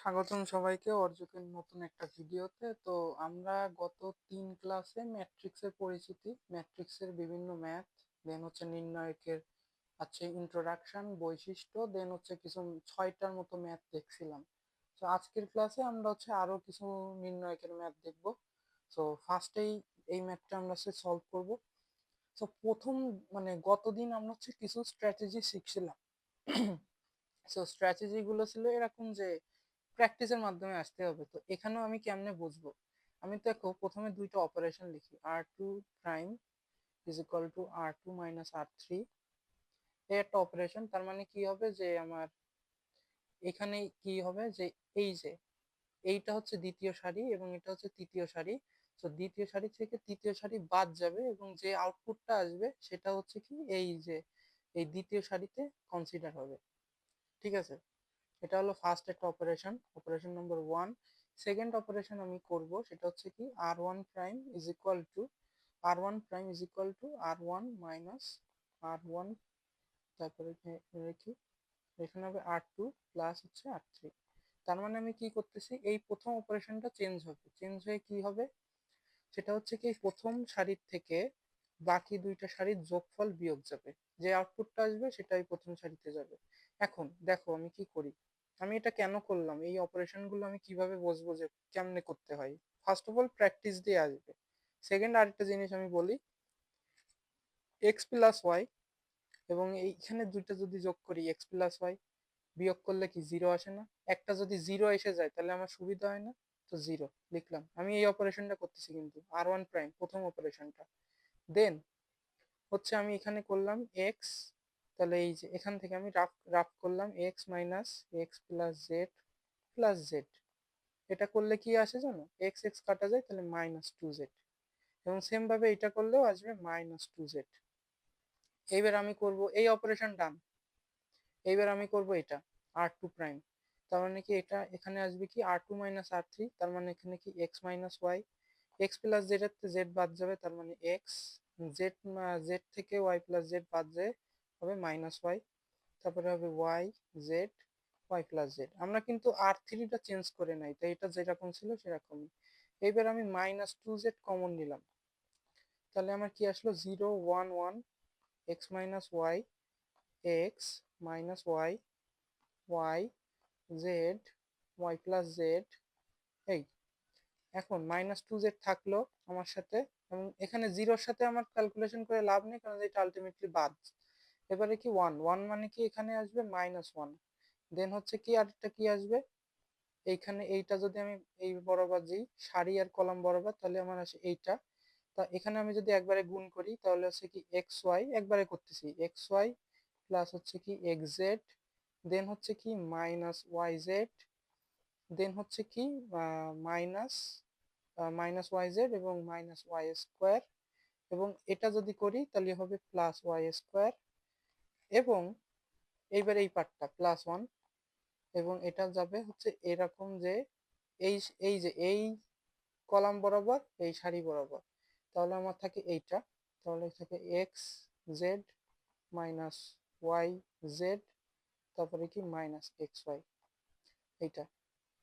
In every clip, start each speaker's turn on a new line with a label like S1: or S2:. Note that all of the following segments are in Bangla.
S1: স্বাগতম সবাইকে অর্জকের নতুন একটা ভিডিওতে। তো আমরা গত তিন ক্লাসে ম্যাট্রিক্সের পরিচিতি ম্যাট্রিক্সের বিভিন্ন ম্যাথ দেন হচ্ছে নির্ণায়কের আছে ইন্ট্রোডাকশন বৈশিষ্ট্য দেন হচ্ছে কিছু ছয়টার মতো ম্যাথ দেখছিলাম। তো আজকের ক্লাসে আমরা হচ্ছে আরও কিছু নির্ণায়কের ম্যাথ দেখব। তো ফার্স্টেই এই ম্যাথটা আমরা হচ্ছে সলভ করব। তো প্রথম মানে গতদিন আমরা হচ্ছে কিছু স্ট্র্যাটেজি শিখছিলাম। সো স্ট্র্যাটেজি গুলো ছিল এরকম যে প্র্যাকটিসের মাধ্যমে আসতে হবে। তো এখানেও আমি কেমনে বুঝব? আমি দেখো, প্রথমে দুইটা অপারেশন লিখি। R two prime is equal to R two minus R three এই একটা অপারেশন তার মানে কি হবে? যে আমার এখানে কি হবে? যে এই যে, এইটা হচ্ছে দ্বিতীয় সারি এবং এটা হচ্ছে তৃতীয় সারি। তো দ্বিতীয় সারি থেকে তৃতীয় সারি বাদ যাবে এবং যে আউটপুটটা আসবে সেটা হচ্ছে কি? এই যে, এই দ্বিতীয় সারিতে কনসিডার হবে। ঠিক আছে? এটা হলো ফার্স্ট একটা operation operation number one second operation আমি করব, সেটা হচ্ছে কি R one prime is equal to R one prime is equal to R one minus R one তারপরে রেখি, এখানে হবে আর টু প্লাস হচ্ছে আর থ্রি তার মানে আমি কি করতেছি, এই প্রথম অপারেশনটা চেঞ্জ হবে। চেঞ্জ হয়ে কি হবে? সেটা হচ্ছে কি, প্রথম সারির থেকে বাকি দুইটা সারির যোগফল বিয়োগ যাবে। যে আউটপুটটা আসবে, সেটাই প্রথম সারিতে যাবে। এখন দেখো আমি কি করি। আমি এটা কেন করলাম? এই অপারেশনগুলো আমি কীভাবে বুঝব যে কেমনে করতে হয়? ফার্স্ট অফ অল প্র্যাকটিস দিয়ে আসবে। সেকেন্ড আরেকটা জিনিস আমি বলি এক্স প্লাস ওয়াই এবং এইখানে দুইটা যদি যোগ করি এক্স প্লাস ওয়াই বিয়োগ করলে কি জিরো আসে না? একটা যদি জিরো এসে যায়, তাহলে আমার সুবিধা হয় না? তো জিরো লিখলাম। আমি এই অপারেশনটা করতেছি কিন্তু আর ওয়ান প্রাইম প্রথম অপারেশনটা দেন হচ্ছে আমি এখানে করলাম এক্স তাহলে এই যে এখান থেকে আমি রাফ রাফ করলাম X minus X plus Z plus Z এটা করলে কি আসে জানো? এক্স এক্স কাটা যায়, তাহলে মাইনাস টু জেড এবং সেমভাবে এটা করলেও আসবে মাইনাস টু জেড এইবার আমি করব, এই অপারেশন ডান এইবার আমি করব এটা আর টু প্রাইম তার মানে কি এটা, এখানে আসবে কি R two minus R three তার মানে এখানে কি X minus Y X plus Z এর জেড বাদ যাবে, তার মানে এক্স জেড জেড থেকে ওয়াই প্লাস জেড বাদ যায় হবে মাইনাস ওয়াই তারপরে হবে Y Z Y plus Z আমরা কিন্তু আর থ্রিটা চেঞ্জ করে নাই, তাই এটা যেরকম ছিল সেরকমই। এইবার আমি মাইনাস টু জেড কমন নিলাম। তাহলে আমার কি আসলো? Zero one one X minus Y X minus Y Y Z Y plus Z এই। এখন মাইনাস টু জেড থাকল আমার সাথে, এবং এখানে জিরোর সাথে আমার ক্যালকুলেশন করে লাভ নেই, কারণ এটা আলটিমেটলি বাদ। এবারে কি ওয়ান ওয়ান মানে কি এখানে আসবে মাইনাস ওয়ান দেন হচ্ছে কি আরেকটা কি আসবে? এইখানে এইটা যদি আমি এই বরাবর যাই সারি আর কলাম বরাবর, তাহলে আমার আসে এইটা। তা এখানে আমি যদি একবারে গুণ করি, তাহলে হচ্ছে কি এক্স ওয়াই একবারে করতেছি। এক্স ওয়াই প্লাস হচ্ছে কি এক্স জেড দেন হচ্ছে কি মাইনাস ওয়াই জেড দেন হচ্ছে কি মাইনাস মাইনাস ওয়াই জেড এবং মাইনাস ওয়াই স্কোয়ার এবং এটা যদি করি, তাহলে হবে প্লাস ওয়াই স্কোয়ার এবং এইবার এই পার্টটা প্লাস ওয়ান এবং এটা যাবে হচ্ছে এরকম যে এই এই যে এই কলাম বরাবর, এই সারি বরাবর। তাহলে আমার থাকে এইটা, তাহলে থাকে X Z minus Y Z তারপরে কি মাইনাস এক্স ওয়াই এইটা।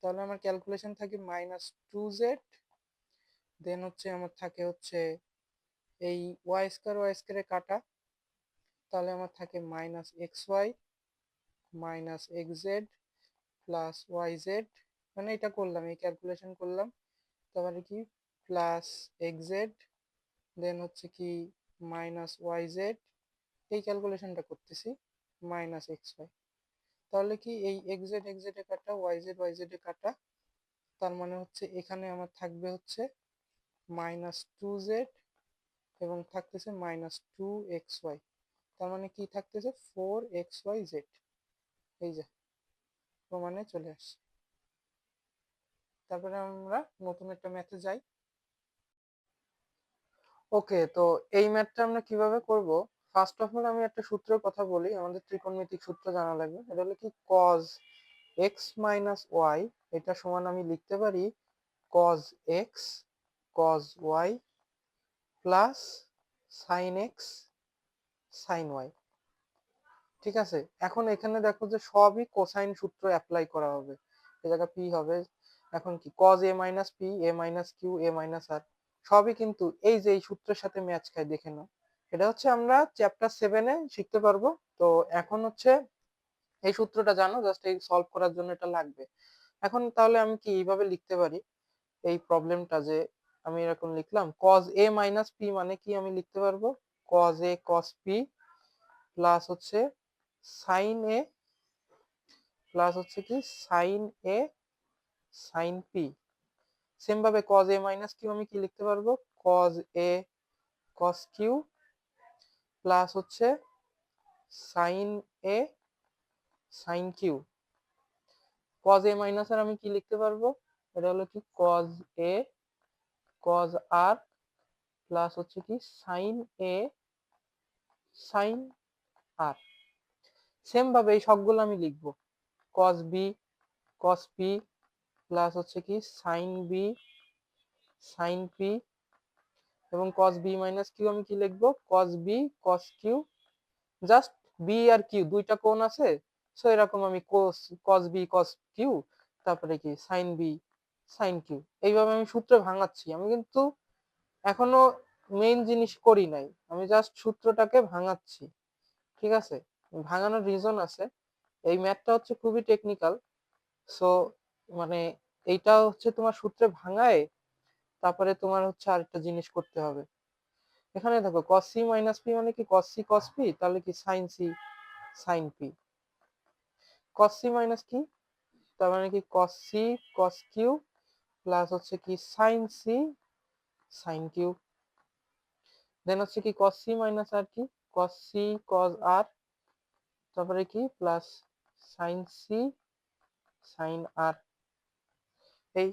S1: তাহলে আমার ক্যালকুলেশন থাকে মাইনাস টু জেড দেন হচ্ছে আমার থাকে হচ্ছে এই ওয়াই স্কোয়ার ওয়াই স্কোয়ারে কাটা। তাহলে আমার থাকে minus X Y minus X Z plus Y Z মানে এটা করলাম, এই ক্যালকুলেশন করলাম। তারপরে কি? প্লাস এক্স জেড দেন হচ্ছে কি মাইনাস ওয়াই জেড এই ক্যালকুলেশনটা করতেছি মাইনাস এক্স ওয়াই তাহলে কি এই এক্স জেড এক্স জেডে কাটা ওয়াই জেড ওয়াই জেডে কাটা, তার মানে হচ্ছে এখানে আমার থাকবে হচ্ছে মাইনাস টু জেড এবং থাকতেছে মাইনাস টু এক্স ওয়াই তার মানে কি থাকতেছে? ফোর এক্স ওয়াই জেড এই যে, প্রমাণে চলে আসছে। তারপরে আমরা নতুন একটা ম্যাথে যাই। ওকে তো এই ম্যাথটা আমরা কীভাবে করব? ফার্স্ট অফ অল আমি একটা সূত্রের কথা বলি। আমাদের ত্রিকোণমিতিক সূত্র জানা লাগবে। এটা হলো কি? cos x মাইনাস ওয়াই এটা সমান আমি লিখতে পারি cos x, cos y plus sin x sin y, ঠিক আছে? এখন এখানে দেখো যে সবই কোসাইন সূত্র অ্যাপ্লাই করা হবে। এই জায়গা পি হবে, এখন কি? Cos A minus P A minus Q A minus R সবই কিন্তু এই যে এই সূত্রের সাথে ম্যাচ খায়, দেখে নাও। এটা হচ্ছে আমরা চ্যাপ্টার সেভেনে শিখতে পারব। তো এখন হচ্ছে এই সূত্রটা জানো জাস্ট এই সলভ করার জন্য এটা লাগবে। এখন তাহলে আমি কি এইভাবে লিখতে পারি? এই প্রবলেমটা যে আমি এরকম লিখলাম, cos a মাইনাস পি মানে কি আমি লিখতে পারব? Cos a, cos p plus হচ্ছে sin a প্লাস হচ্ছে কি sin a, sin p same ভাবে cos a মাইনাস q আমি কি লিখতে পারব? cos a, cos q plus হচ্ছে sin a, sin q cos a minus R আমি কি লিখতে পারব? এটা হলো কি cos a, cos r plus হচ্ছে কি sin a sin r same ভাবে এই সবগুলো আমি লিখব। cos b, cos p plus হচ্ছে কি sin b, sin p, এবং cos b মাইনাস q আমি কি লিখব? cos b, cos q just b আর q, দুইটা কোণ আছে। সো এরকম আমি cos cos b, cos q, তারপরে কি sin b, sin q এইভাবে আমি সূত্র ভাঙাচ্ছি। আমি কিন্তু এখনও মেইন জিনিস করি নাই। আমি জাস্ট সূত্রটাকে ভাঙাচ্ছি। ঠিক আছে? ভাঙানোর রিজন আছে। এই ম্যাথটা হচ্ছে খুবই টেকনিক্যাল সো মানে এইটা হচ্ছে তোমার সূত্রে ভাঙায়, তারপরে তোমার হচ্ছে আরেকটা জিনিস করতে হবে। এখানে দেখো, cos c মাইনাস পি মানে কি? cos c, cos p? তাহলে কি sin c, sin p? cos c minus কি? তার মানে কি? cos c, cos q plus হচ্ছে কি? sin c, sin q দেন হচ্ছে কি cos c মাইনাস আর কি? cos c, cos r, তারপরে কি? Plus sin c, sin r এই,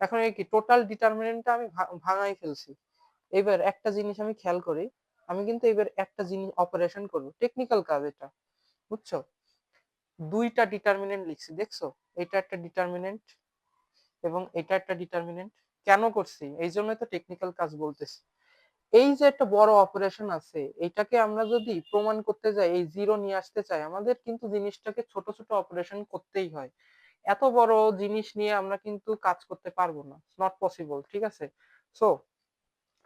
S1: এখন কি? টোটাল ডিটারমিনেন্টটা আমি ভাঙাই ফেলছি। এবার একটা জিনিস আমি খেয়াল করি, আমি কিন্তু এবার একটা জিনিস অপারেশন করব। টেকনিক্যাল কাজ এটা, বুঝছ? দুইটা ডিটারমিনেন্ট লিখছি, দেখছ? এটা একটা ডিটারমিনেন্ট এবং এটা একটা ডিটারমিনেন্ট কেন করছি? এই জন্য তো টেকনিক্যাল কাজ বলতেছি। এই যে একটা বড় অপারেশন আছে, এটাকে আমরা যদি প্রমাণ করতে যাই, এই জিরো নিয়ে আসতে চাই, আমাদের কিন্তু জিনিসটাকে ছোট ছোট অপারেশন করতেই হয়। এত বড় জিনিস নিয়ে আমরা কিন্তু কাজ করতে পারব না নট পসিবল ঠিক আছে? সো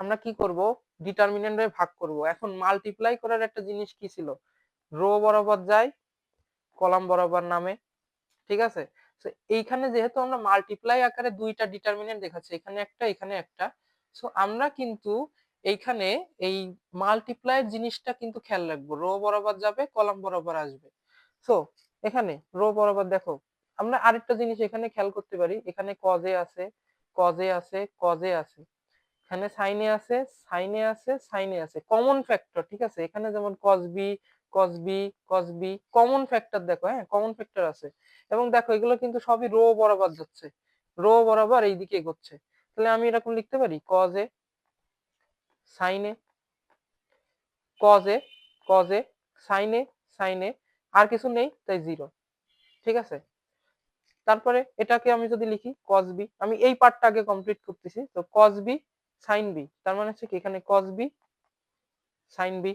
S1: আমরা কি করব? ডিটারমিনেন্টে ভাগ করব। এখন মাল্টিপ্লাই করার একটা জিনিস কি ছিল? রো বরাবর যায়, কলাম বরাবর নামে, ঠিক আছে? তো এইখানে যেহেতু আমরা মাল্টিপ্লাই আকারে দুইটা ডিটারমিনেন্ট দেখাচ্ছি, এখানে একটা এখানে একটা সো আমরা কিন্তু এইখানে এই মাল্টিপ্লাইয়ের জিনিসটা কিন্তু খেয়াল রাখব। রো বরাবর যাবে কলাম বরাবর আসবে। সো এখানে রো বরাবর দেখো, আমরা আরেকটা জিনিস এখানে খেয়াল করতে পারি। এখানে কজে আছে কজে আছে কজে আছে। এখানে সাইনে আছে সাইনে আছে সাইনে আছে। কমন ফ্যাক্টর ঠিক আছে? এখানে যেমন cos B cos B cos B common factor দেখো হ্যাঁ? কমন ফ্যাক্টর আছে। এবং দেখো, এগুলো কিন্তু সবই রো বরাবর যাচ্ছে। রো বরাবর এইদিকে এগোচ্ছে। তাহলে আমি এরকম লিখতে পারি? কজে সাইনে কজে কজে সাইনে সাইনে আর কিছু নেই, তাই জিরো ঠিক আছে? তারপরে এটাকে আমি যদি লিখি কজ বি আমি এই পার্টটা আগে কমপ্লিট করতেছি, তো কজ বি সাইন বি তার মানে হচ্ছে কি এখানে কজ বি সাইন বি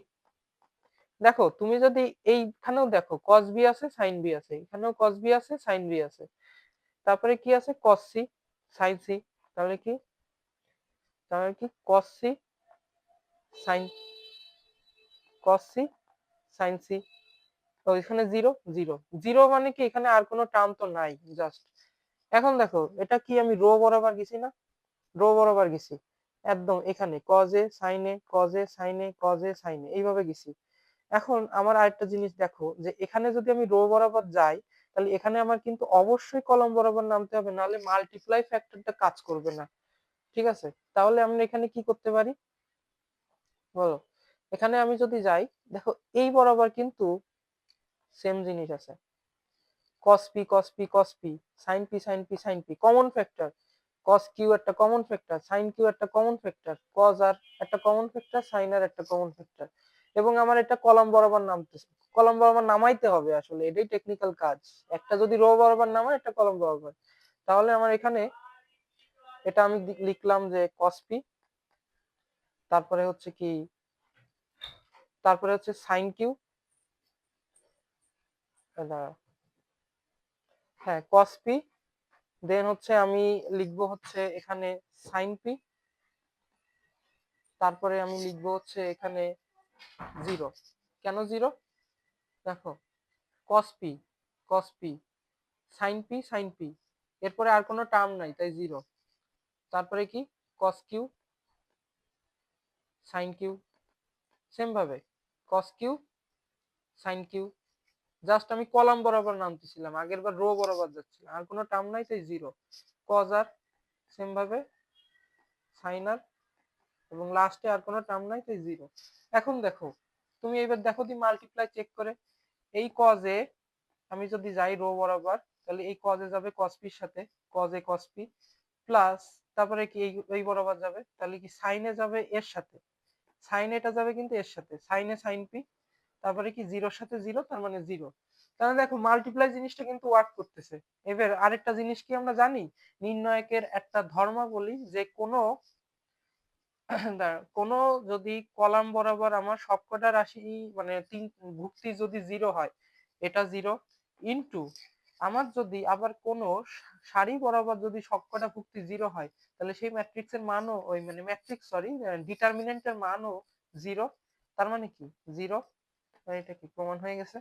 S1: দেখো তুমি যদি এইখানেও দেখো কজ বি আছে সাইন বি আছে, এখানেও কজ বি আছে সাইন বি আছে, তারপরে কি আছে? কস সি সাইন সি তাহলে কি? তাহলে কি? Cos C sine cos C sine C তো এখানে জিরো জিরো জিরো মানে কি? এখানে আর কোনো টার্ম তো নাই জাস্ট এখন দেখো, এটা কি আমি রো বরাবর গেছি না? রো বরাবর গেছি। একদম এখানে কজে সাইনে কজে সাইনে কজে সাইনে এইভাবে গেছি। এখন আমার আরেকটা জিনিস দেখো, যে এখানে যদি আমি রো বরাবর যাই, তাহলে এখানে আমার কিন্তু অবশ্যই কলম বরাবর নামতে হবে, নাহলে মাল্টিপ্লাই ফ্যাক্টরটা কাজ করবে না। ঠিক আছে? তাহলে আমরা এখানে কি করতে পারি? বলো। এখানে আমি যদি যাই, দেখো এই বরাবর কিন্তু সেম জিনিস আছে। cos p cos p cos p, sin p sin p sin p common factor cos q একটা কমন ফ্যাক্টর sin q একটা কমন ফ্যাক্টর cos r একটা কমন ফ্যাক্টর sin r একটা কমন ফ্যাক্টর এবং আমার এটা কলাম বরাবর নামতেছে। কলাম বরাবর নামাইতে হবে আসলে, এটাই টেকনিক্যাল কাজ। একটা যদি রো বরাবর নামায়, একটা কলাম বরাবর। তাহলে আমার এখানে এটা আমি লিখলাম যে cos p তারপরে হচ্ছে কি, তারপরে হচ্ছে q দাঁড়াও হ্যাঁ cos p দেন হচ্ছে আমি লিখব হচ্ছে এখানে সাইন পি তারপরে আমি লিখব হচ্ছে এখানে জিরো কেন জিরো দেখো cos P cos P sine P sine P এরপরে আর কোনো টার্ম নাই, তাই জিরো তারপরে কি? Cos Q sine Q same ভাবে cos Q sine Q just আমি কলাম বরাবর নামতেছিলাম, আগের বার রো বরাবর যাচ্ছিলাম, আর কোনো টার্ম নাই, তাই জিরো কজ আর সেম ভাবে সাইন আর, এবং লাস্টে আর কোনো টার্ম নাই, তাই জিরো এখন দেখো, তুমি এবার দেখো দি মাল্টিপ্লাই চেক করে, এই কজে আমি যদি যাই রো বরাবর, তাহলে এই কজে যাবে কসপির সাথে কজে কসপি প্লাস তারপরে কি এই বরাবর যাবে, তাহলে কি সাইনে যাবে এর সাথে। সাইন এটা যাবে কিন্তু এর সাথে। সাইনে সাইন পি তারপরে কি জিরোর সাথে জিরো তার মানে জিরো তাহলে দেখো মাল্টিপ্লাই জিনিসটা কিন্তু ওয়ার্ক করতেছে। এবার আরেকটা জিনিস কি আমরা জানি? নির্ণয়কের একটা ধর্মাবলী যে কোনো কোনো যদি কলাম বরাবর আমার সবকটা রাশি মানে তিন, ভুক্তি যদি জিরো হয়, এটা জিরো ইনটু আমার যদি আবার কোনো সারি বরাবর যদি সবকটা ভুক্তি জিরো হয়, তাহলে সেই ম্যাট্রিক্সের মানও ওই মানে ম্যাট্রিক্স সরি ডিটারমিনেন্টের মানও জিরো তার মানে কি? জিরো এটা কি প্রমাণ হয়ে গেছে?